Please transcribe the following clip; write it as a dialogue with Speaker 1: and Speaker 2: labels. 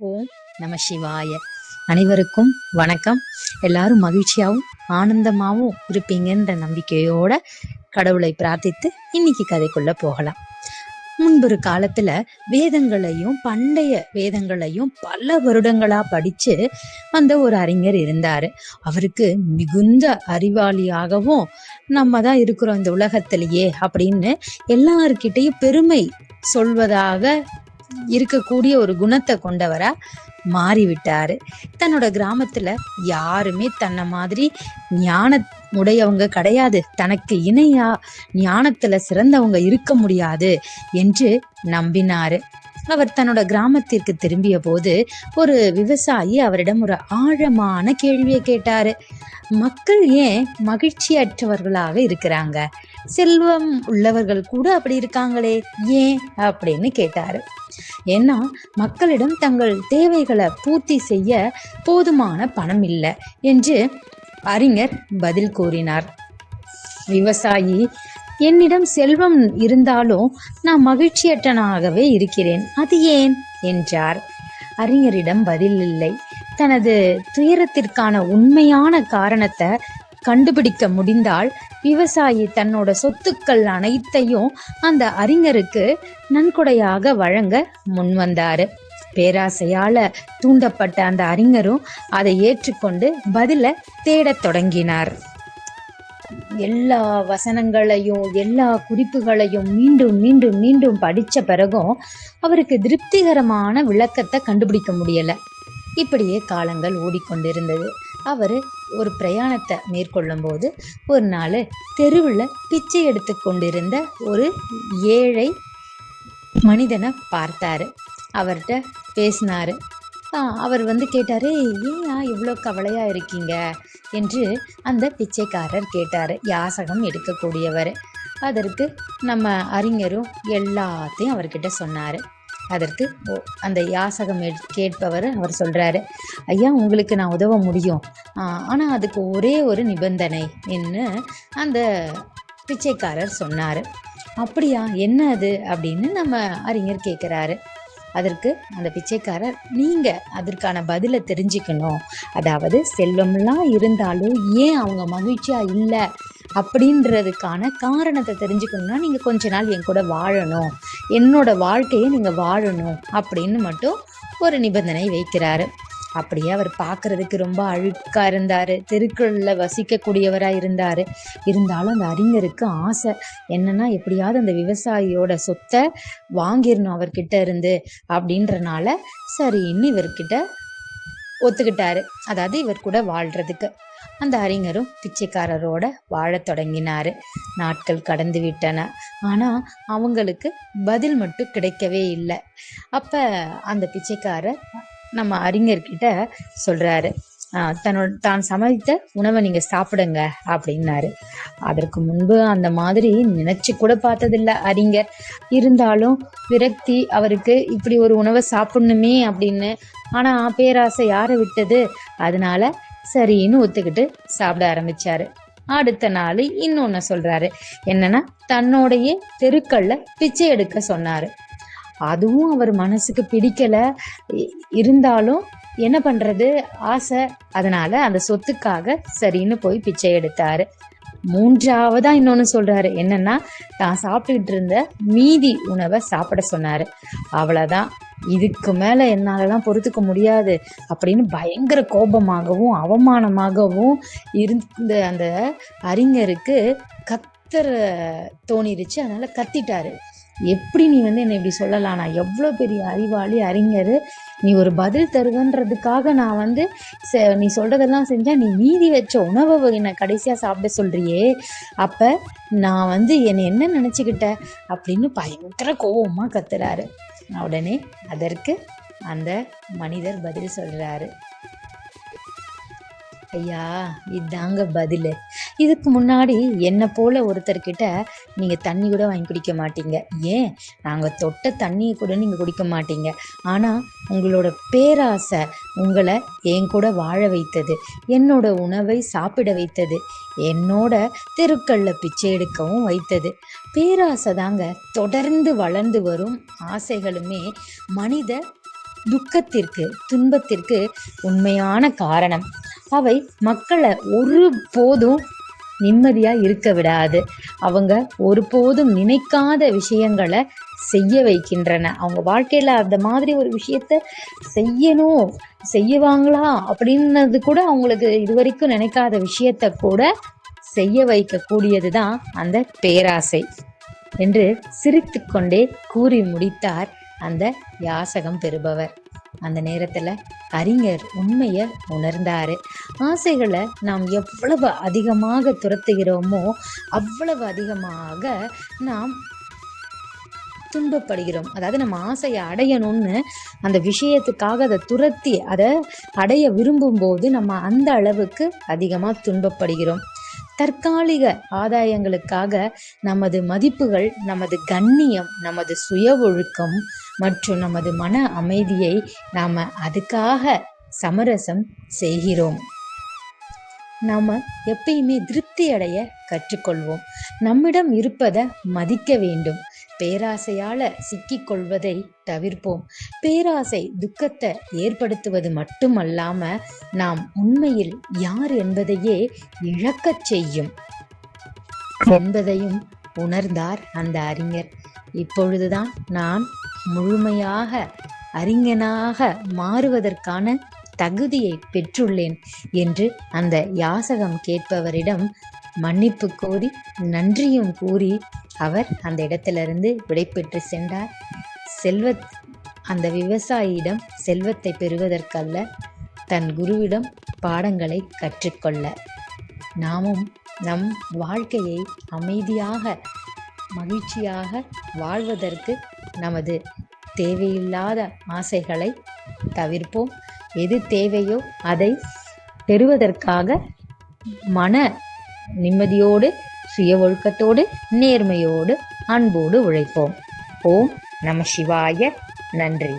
Speaker 1: ஓம் நம சிவாய. அனைவருக்கும் வணக்கம். எல்லாரும் மகிழ்ச்சியாகவும் ஆனந்தமாகவும் இருப்பீங்கன்ற நம்பிக்கையோட கடவுளை பிரார்த்தித்து இன்னைக்கு கதைக்குள்ள போகலாம். முன்பொரு காலத்துல வேதங்களையும் பண்டைய வேதங்களையும் பல வருடங்களா படிச்சு அந்த ஒரு அறிஞர் இருந்தாரு. அவருக்கு மிகுந்த அறிவாளியாகவும் நம்ம தான் இருக்கிறோம் இந்த உலகத்திலேயே அப்படின்னு எல்லார்கிட்டையும் பெருமை சொல்வதாக இருக்கக்கூடிய ஒரு குணத்தை கொண்டவரா மாறிவிட்டாரு. தன்னோட கிராமத்துல யாருமே தன்னை மாதிரி ஞான உடையவங்க கிடையாது. தனக்கு இணையா ஞானத்துல சிறந்தவங்க இருக்க முடியாது என்று நம்பினாரு. அவர் தன்னோட கிராமத்திற்கு திரும்பிய போது ஒரு விவசாயி அவரிடம் ஒரு ஆழமான கேள்வியை கேட்டாரு. மக்கள் ஏன் மகிழ்ச்சியற்றவர்களாக இருக்கிறாங்க? செல்வம் உள்ளவர்கள் கூட அப்படி இருக்காங்களே ஏன் அப்படின்னு கேட்டாரு. ஏன்னா மக்களிடம் தங்கள் தேவைகளை பூர்த்தி செய்ய போதுமான பணம் இல்லை என்று அறிஞர் பதில் கூறினார். விவசாயி என்னிடம் செல்வம் இருந்தாலும் நான் மகிழ்ச்சியற்றனாகவே இருக்கிறேன். அது ஏன்? என்றார். அறிஞரிடம் பதில் இல்லை. தனது துயரத்திற்கான உண்மையான காரணத்தை கண்டுபிடிக்க முடிந்தால் விவசாயி தன்னோட சொத்துக்கள் அனைத்தையும் அந்த அறிஞருக்கு நன்கொடையாக வழங்க முன்வந்தாரு. பேராசையால தூண்டப்பட்ட அந்த அறிஞரும் அதை ஏற்றுக்கொண்டு பதில தேடத் தொடங்கினார். எல்லா வசனங்களையும் எல்லா குறிப்புகளையும் மீண்டும் மீண்டும் மீண்டும் படித்த பிறகும் அவருக்கு திருப்திகரமான விளக்கத்தை கண்டுபிடிக்க முடியலை. இப்படியே காலங்கள் ஓடிக்கொண்டிருந்தது. அவர் ஒரு பிரயாணத்தை மேற்கொள்ளும் போது ஒரு நாள் தெருவில் பிச்சை எடுத்து கொண்டிருந்த ஒரு ஏழை மனிதனை பார்த்தாரு. அவர்கிட்ட பேசினாரு. அவர் வந்து கேட்டாரு ஏன் இவ்வளோ கவலையாக இருக்கீங்க? என்று அந்த பிச்சைக்காரர் கேட்டார். யாசகம் எடுக்கக்கூடியவர். அதற்கு நம்ம அறிஞரும் எல்லாத்தையும் அவர்கிட்ட சொன்னார். அதற்கு அந்த யாசகம் கேட்பவர் அவர் சொல்கிறாரு ஐயா உங்களுக்கு நான் உதவ முடியும். ஆனால் அதுக்கு ஒரே ஒரு நிபந்தனை என்று அந்த பிச்சைக்காரர் சொன்னார். அப்படியா என்ன அது? அப்படின்னு நம்ம அறிஞர் கேட்குறாரு அதற்கு அந்த பிச்சைக்காரர் நீங்க அதற்கான பதிலை தெரிஞ்சுக்கணும். அதாவது செல்வம்லாம் இருந்தாலும் ஏன் அவங்க மகிழ்ச்சியா இல்லை? அப்படின்றதுக்கான காரணத்தை தெரிஞ்சுக்கணும்னா நீங்கள் கொஞ்ச நாள் என் கூட வாழணும். என்னோட வாழ்க்கையை நீங்கள் வாழணும் அப்படின்னு மட்டும் ஒரு நிபந்தனை வைக்கிறாரு. அப்படியே அவர் பார்க்கறதுக்கு ரொம்ப அழுக்காக இருந்தார். தெருக்களில் வசிக்கக்கூடியவராக இருந்தார். இருந்தாலும் அந்த அறிஞருக்கு ஆசை. என்னன்னா எப்படியாவது அந்த விவசாயியோட சொத்தை வாங்கிடணும் அவர்கிட்ட இருந்து அப்படின்றனால சரின்னு இவர்கிட்ட ஒத்துக்கிட்டாரு. அதாவது இவர் கூட வாழ்றதுக்கு. அந்த அறிஞரும் பிச்சைக்காரரோட வாழத் தொடங்கினாரு. நாட்கள் கடந்து விட்டன. ஆனா அவங்களுக்கு பதில் மட்டும் கிடைக்கவே இல்லை. அப்ப அந்த பிச்சைக்காரர் நம்ம அறிஞர்கிட்ட சொல்றாரு. தன்னோட தான் சமைத்த உணவை நீங்க சாப்பிடுங்க அப்படின்னாரு. அதற்கு முன்பு அந்த மாதிரி நினைச்சு கூட பார்த்ததில்ல அறிஞர். இருந்தாலும் விரக்தி அவருக்கு இப்படி ஒரு உணவை சாப்பிடணுமே அப்படின்னு. ஆனா பேராசை யாரை விட்டது? அதனால சரின்னு ஒத்துக்கிட்டு சாப்பிட ஆரம்பிச்சாரு. அடுத்த நாள் இன்னொன்னு சொல்றாரு. என்னன்னா தன்னோடைய தெருக்கள்ல பிச்சை எடுக்க சொன்னாரு. அதுவும் அவர் மனசுக்கு பிடிக்கல. இருந்தாலும் என்ன பண்றது? ஆசை. அதனால அந்த சொத்துக்காக சரின்னு போய் பிச்சை எடுத்தாரு. மூன்றாவதா இன்னொன்னு சொல்றாரு. என்னன்னா தான் சாப்பிட்டுக்கிட்டு இருந்த மீதி உணவை சாப்பிட சொன்னாரு. அவ்வளவுதான். இதுக்கு மேல என்னாலலாம் பொறுத்துக்க முடியாது அப்படின்னு பயங்கர கோபமாகவும் அவமானமாகவும் இருந்த அந்த அறிஞருக்கு கத்துற தோணிருச்சு. அதனால கத்திட்டாரு. எப்படி நீ வந்து என்னை இப்படி சொல்லலாம்? நான் எவ்வளோ பெரிய அறிவாளி அறிஞர். நீ ஒரு பதில் தருவன்றதுக்காக நான் வந்து நீ சொல்கிறதெல்லாம் செஞ்சால் நீ மீதி வச்ச உணவை என்னை கடைசியாக சாப்பிட சொல்கிறியே அப்போ நான் வந்து என்னை என்ன நினச்சிக்கிட்ட? அப்படின்னு பயங்கர கோபமாக கத்துறாரு. உடனே அதற்கு அந்த மனிதர் பதில் சொல்கிறாரு ஐயா இதாங்க பதில். இதுக்கு முன்னாடி என்னை போல ஒருத்தர்கிட்ட நீங்கள் தண்ணி கூட வாங்கி குடிக்க மாட்டீங்க. ஏன்? நாங்கள் தொட்ட தண்ணியை கூட நீங்கள் குடிக்க மாட்டீங்க. ஆனால் உங்களோட பேராசை உங்களை என் கூட வாழ வைத்தது. என்னோட உணவை சாப்பிட வைத்தது. என்னோட தெருக்களில் பிச்சை எடுக்கவும் வைத்தது. பேராசை தாங்க தொடர்ந்து வளர்ந்து வரும் ஆசைகளுமே மனித துக்கத்திற்கு துன்பத்திற்கு உண்மையான காரணம். அவை மக்களை ஒரு போதும் நிம்மதியாக இருக்க விடாது. அவங்க ஒருபோதும் நினைக்காத விஷயங்களை செய்ய வைக்கின்றன. அவங்க வாழ்க்கையில் அந்த மாதிரி ஒரு விஷயத்த செய்யணும் செய்யவாங்களா அப்படின்னது கூட அவங்களுக்கு இது வரைக்கும் நினைக்காத விஷயத்த கூட செய்ய வைக்கக்கூடியது தான் அந்த பேராசை என்று சிரித்துக்கொண்டே கூறி முடித்தார் அந்த யாசகம் பெறுபவர். அந்த நேரத்தில் அறிஞர் உண்மையை உணர்ந்தார். ஆசைகளை நாம் எவ்வளவு அதிகமாக துரத்துகிறோமோ அவ்வளவு அதிகமாக நாம் துன்பப்படுகிறோம். அதாவது நம்ம ஆசையை அடையணும்னு அந்த விஷயத்துக்காக அதை துரத்தி அதை அடைய விரும்பும்போது நம்ம அந்த அளவுக்கு அதிகமாக துன்பப்படுகிறோம். தற்காலிக ஆதாயங்களுக்காக நமது மதிப்புகள் நமது கண்ணியம் நமது சுய ஒழுக்கம் மற்றும் நமது மன அமைதியை நாம் அதுக்காக சமரசம் செய்கிறோம். நாம் எப்பயுமே திருப்தி அடைய கற்றுக்கொள்வோம். நம்மிடம் இருப்பதை மதிக்க வேண்டும். பேராசையால சிக்கிக்கொள்வதை தவிர்ப்போம். பேராசை துக்கத்தை ஏற்படுத்துவது மட்டுமல்லாம நாம் உண்மையில் யார் என்பதையே இழக்கச் செய்யும் என்பதையும் உணர்ந்தார் அந்த அறிஞர். இப்பொழுதுதான் நான் முழுமையாக அறிஞனாக மாறுவதற்கான தகுதியை பெற்றுள்ளேன் என்று அந்த யாசகம் கேட்பவரிடம் மன்னிப்பு கோரி நன்றியும் கூறி அவர் அந்த இடத்திலிருந்து விடைபெற்று சென்றார். செல்வத் அந்த விவசாயியிடம் செல்வத்தை பெறுவதற்கல்ல தன் குருவிடம் பாடங்களை கற்றுக்கொள்ள. நாமும் நம் வாழ்க்கையை அமைதியாக மகிழ்ச்சியாக வாழ்வதற்கு நமது தேவையில்லாத ஆசைகளை தவிர்ப்போம். எது தேவையோ அதை பெறுவதற்காக மன நிம்மதியோடு சுய ஒழுக்கத்தோடு நேர்மையோடு அன்போடு உழைப்போம். ஓம் நம சிவாய. நன்றி.